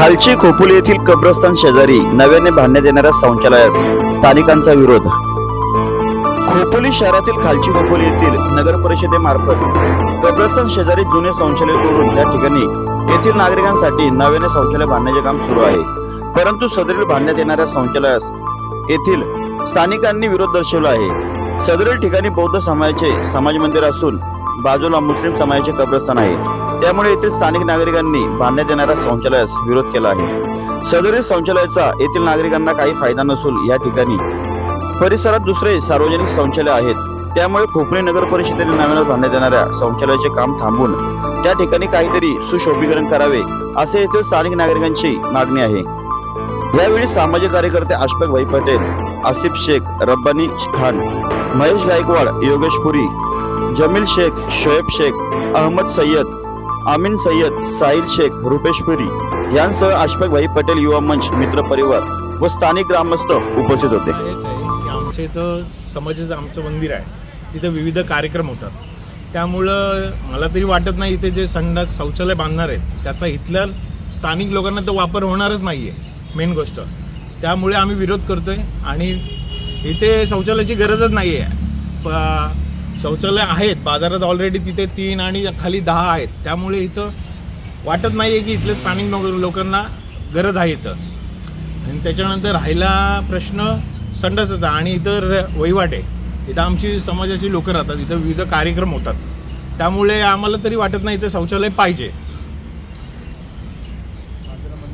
खालची खोपोली येथील कब्रस्तान शेजारी नव्याने बांधण्यात येणाऱ्या शौचालयास स्थानिकांचा विरोध. खोपोली शहरातील खालची खोपोली येथील नगर परिषदेमार्फत कब्रस्तान शेजारी जुने शौचालय तोडून त्या ठिकाणी येथील नागरिकांसाठी नव्याने शौचालय बांधण्याचे काम सुरू आहे. परंतु सदरील बांधण्यात येणाऱ्या शौचालयास येथील स्थानिकांनी विरोध दर्शवला आहे. सदरील ठिकाणी बौद्ध समाजाचे समाज मंदिर असून बाजूला मुस्लिम समाजाचे कब्रस्तान आहे. त्यामुळे येथील स्थानिक नागरिकांनी बांधण्यात येणाऱ्या शौचालयास विरोध केला आहे. सदरील शौचालयाचा येथील नागरिकांना काही फायदा नसून या ठिकाणी परिसरात दुसरे सार्वजनिक शौचालय आहेत. त्यामुळे खोपणी नगर परिषदेने नव्यानं बांधण्यात येणाऱ्या शौचालयाचे काम थांबून त्या ठिकाणी काहीतरी सुशोभीकरण करावे असे येथील स्थानिक नागरिकांची मागणी आहे. यावेळी सामाजिक कार्यकर्ते अशफक भाई पटेल आसिफ शेख रब्बानी खान महेश गायकवाड योगेश पुरी जमील शेख शोएब शेख अहमद सय्यद आमीन सय्यद साहिल शेख रुपेश पुरी यांसह अशफाकभाई पटेल युवा मंच मित्र परिवार व स्थानिक ग्रामस्थ उपस्थित होते. हेच आहे. की आमच्या इथं समाजाचं आमचं मंदिर आहे. तिथं विविध कार्यक्रम होतात. त्यामुळं मला तरी वाटत नाही इथे जे संडास शौचालय बांधणार आहेत त्याचा इथल्या स्थानिक लोकांना तो वापर होणारच नाही आहे मेन गोष्ट. त्यामुळे आम्ही विरोध करतोय आणि इथे शौचालयाची गरजच नाही आहे शौचालय आहेत बाजारात ऑलरेडी तिथे तीन आणि खाली दहा आहेत. त्यामुळे इथं वाटत नाही आहे की इथले स्थानिक लोक- लोकांना गरज आहे इथं. आणि त्याच्यानंतर राहिला प्रश्न संडासाचा आणि इतर वहिवाट आहे. इथं आमची समाजाची लोकं राहतात इथं विविध कार्यक्रम होतात. त्यामुळे आम्हाला तरी वाटत नाही इथं शौचालय पाहिजे.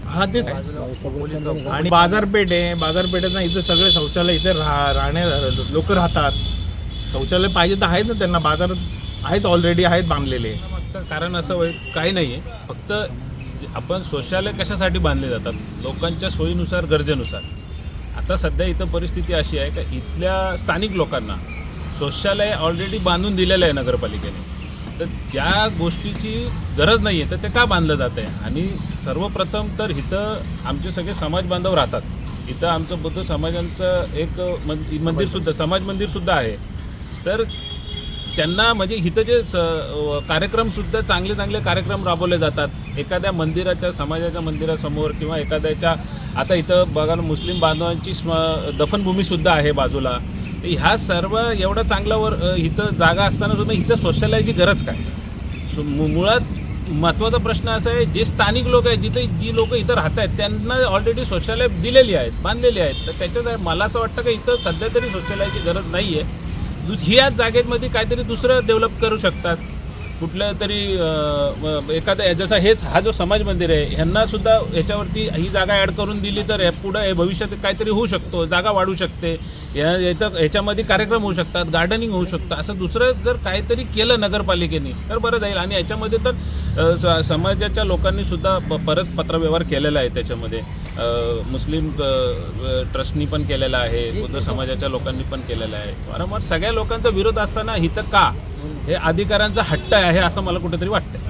हा तेच आणि बाजारपेठ आहे बाजारपेठेत ना इथं सगळे शौचालय इथे राहण्या लोक राहतात. शौचालय पाहिजे तर आहेत ना त्यांना बाजारात आहेत ऑलरेडी आहेत बांधलेले. मागचं कारण असं होय काही नाही आहे. फक्त जे आपण शौचालय कशासाठी बांधले जातात? लोकांच्या सोयीनुसार गरजेनुसार. आता सध्या इथं परिस्थिती अशी आहे का इथल्या स्थानिक लोकांना शौचालय ऑलरेडी बांधून दिलेलं आहे नगरपालिकेने. तर ज्या गोष्टीची गरज नाही आहे तर ते का बांधलं जात आहे आणि सर्वप्रथम तर इथं आमचे सगळे समाज बांधव राहतात. इथं आमचं बुद्ध समाजांचं एक मंदिरसुद्धा समाज मंदिरसुद्धा आहे. तर त्यांना म्हणजे इथं जे स कार्यक्रमसुद्धा चांगले चांगले कार्यक्रम राबवले जातात. एखाद्या मंदिराच्या समाजाच्या मंदिरासमोर किंवा एखाद्याच्या आता इथं बघा मुस्लिम बांधवांची स्म दफनभूमीसुद्धा आहे बाजूला. ह्या सर्व एवढं चांगल्यावर इथं जागा असताना सुद्धा इथं शौचालयाची गरज काय? सो मुळात महत्त्वाचा प्रश्न असा आहे जे स्थानिक लोक आहेत जिथे जी लोक इथं राहत आहेत त्यांना ऑलरेडी शौचालय दिलेली आहेत बांधलेली आहेत. तर त्याच्यात मला असं वाटतं की इथं सध्या तरी शौचालयाची गरज नाही आहे दुस जागेमध्ये काहीतरी दुसरं डेव्हलप करू शकतात. कुठल्या तरी एखाद्या जसा हेच हा जो समाज मंदिर आहे ह्यांना सुद्धा ह्याच्यावरती ही जागा ॲड करून दिली तर पुढं हे भविष्यात काहीतरी होऊ शकतो जागा वाढू शकते. या याचं ह्याच्यामध्ये कार्यक्रम होऊ शकतात गार्डनिंग होऊ शकतं. असं दुसरं जर काहीतरी केलं नगरपालिकेने तर बरं जाईल. आणि याच्यामध्ये तर समाजाच्या लोकांनी सुद्धा ब- बरंच पत्रव्यवहार केलेला आहे त्याच्यामध्ये. मुस्लिम ट्रस्टनी पण केलेला आहे बुद्ध समाजाच्या लोकांनी पण केलेला आहे. वारंवार सगळ्या लोकांचा विरोध असताना हिथं का? हे अधिकाऱ्यांचा हट्ट आहे असं मला कुठेतरी वाटतं